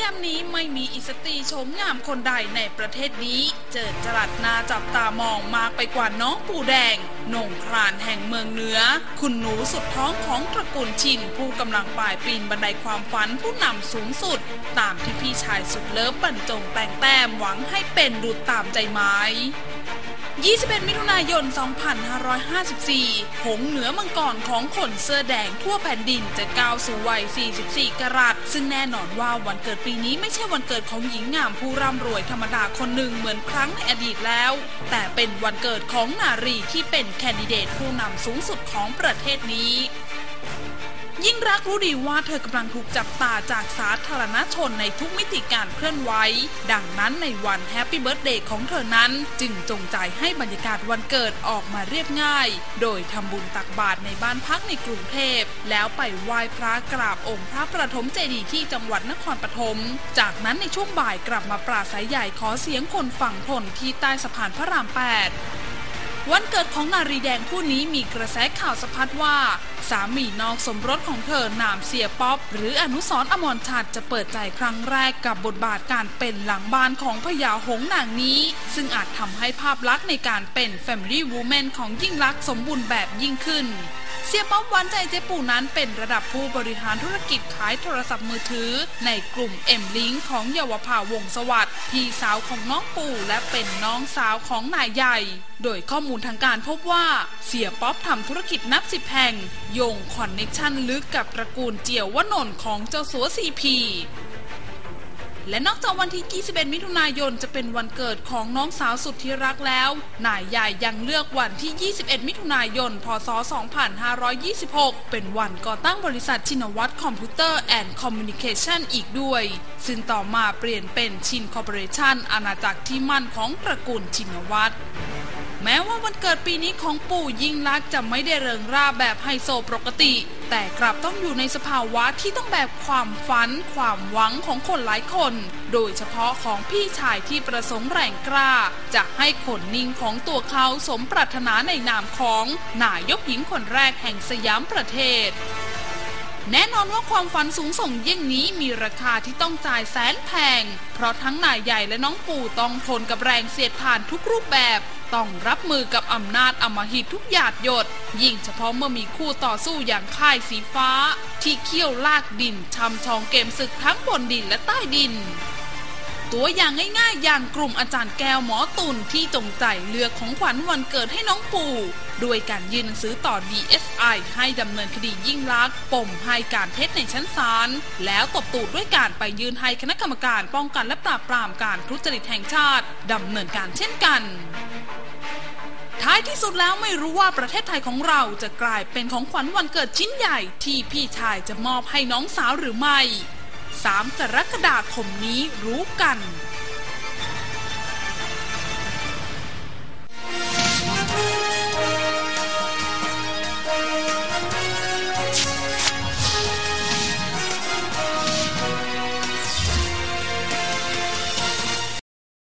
ยามนี้ไม่มีอิสตีชมงามคนใดในประเทศนี้ เจอจรัสนาจับตามองมากไปกว่าน้องปูแดงนงครานแห่งเมืองเหนือ คุณหนูสุดท้องของตระกูลชินผู้กำลังป่ายปีนบันไดความฝันผู้นำสูงสุด ตามที่พี่ชายสุดเลิฟบรรจงแต่งแต้มหวังให้เป็นดูดตามใจไม้ 21 มิถุนายน 2554 หงเหนือมังกรของคนเสื้อแดงทั่วแผ่นดินจะก้าวสู่วัย 44 กรัตซึ่งแน่นอนว่าวันเกิดปีนี้ไม่ใช่วันเกิดของหญิงงามผู้ร่ำรวยธรรมดาคนหนึ่งเหมือนครั้งในอดีตแล้ว แต่เป็นวันเกิดของนารีที่เป็นแคนดิเดตผู้นำสูงสุดของประเทศนี้ ยิ่งรักรู้ดีว่าเธอกำลังถูกจับตาจากสาธารณชนในทุกมิติการเคลื่อนไหว ดังนั้นในวันแฮปปี้เบิร์ a เดย์ของเธอนั้น จึงจงใจให้บรรยากาศวันเกิดออกมาเรียบง่าย โดยทำบุญตักบาตรในบ้านพักในกรุงเทพ แล้วไปไหว้พระกราบองค์พระประถมเจดีย์ที่จังหวัดนครปฐม จากนั้นในช่วงบ่ายกลับมาปราศัยใหญ่ขอเสียงคนฝั่งทนที่ใต้สะพานพระราม 8 วันเกิดของนารีแดงผู้นี้มีกระแสข่าวสะพัดว่า สามีนอกสมรสของเธอนามเสียป๊อป หรืออนุสรอมรชัดจะเปิดใจครั้งแรกกับบทบาทการเป็นหลังบ้านของพญาหงนางนี้ ซึ่งอาจทำให้ภาพลักษณ์ในการเป็น Family Woman ของยิ่งลักษณ์สมบูรณ์แบบยิ่งขึ้นเสียป๊อปวานใจเจ๊ปู่นั้นเป็นระดับผู้บริหารธุรกิจขายโทรศัพท์มือถือ ในกลุ่มเอ็มลิงของเยาวภาวงศสวัสดิ์พี่สาวของน้องปู่และเป็นน้องสาวของนายใหญ่ โดยข้อมูลูลทางการพบว่าเสียป๊อปทำธุรกิจนับสิบแห่ง โยงคอนเน็กชันลึกกับตระกูลเจียววนนของเจ้าสัวซีพีและนอกจากวันที่ 21 มิถุนายน จะเป็นวันเกิดของน้องสาวสุดที่รักแล้ว นายใหญ่ยังเลือกวันที่ 21 มิถุนายน พศ 2526 เป็นวันก่อตั้งบริษัทชินวัตรคอมพิวเตอร์แอนด์คอมมิวนิเคชันอีกด้วย ซึ่งต่อมาเปลี่ยนเป็นชินคอร์ปอเรชันอาณาจักรที่มั่นของตระกูลชินวัตร แม้ว่าวันเกิดปีนี้ของปู่ยิ่งลักษณ์จะไม่ได้เริงร่าแบบไฮโซปกติ แต่กลับต้องอยู่ในสภาวะที่ต้องแบบความฝัน ความหวังของคนหลายคน โดยเฉพาะของพี่ชายที่ประสงค์แรงกล้า จะให้ขนนิ่งของตัวเขาสมปรารถนาในนามของนายกหญิงคนแรกแห่งสยามประเทศ แน่นอนว่าความฝันสูงส่งเยี่ยงนี้มีราคาที่ต้องจ่ายแสนแพง เพราะทั้งนายใหญ่และน้องปู่ต้องทนกับแรงเสียดทานทุกรูปแบบ ต้องรับมือกับอำนาจอมหิตทุกหยาดหยด ยิ่งเฉพาะเมื่อมีคู่ต่อสู้อย่างค่ายสีฟ้า ที่เคี่ยวลากดินชำชองเกมศึกทั้งบนดินและใต้ดิน ตัวอย่างง่ายๆ อย่างกลุ่มอาจารย์แก้วหมอตุนที่จงใจเลือกของขวัญวันเกิดให้น้องปู่ด้วยการยื่นหนังสือต่อ DSI ให้ดำเนินคดียิ่งลักษณ์ปมให้การเท็จในชั้นศาลแล้วตบตูดด้วยการไปยื่นให้คณะกรรมการป้องกันและปราบปรามการทุจริตแห่งชาติดำเนินการเช่นกันท้ายที่สุดแล้วไม่รู้ว่าประเทศไทยของเราจะกลายเป็นของขวัญวันเกิดชิ้นใหญ่ที่พี่ชายจะมอบให้น้องสาวหรือไม่ 3 กรกฎาคมนี้รู้กัน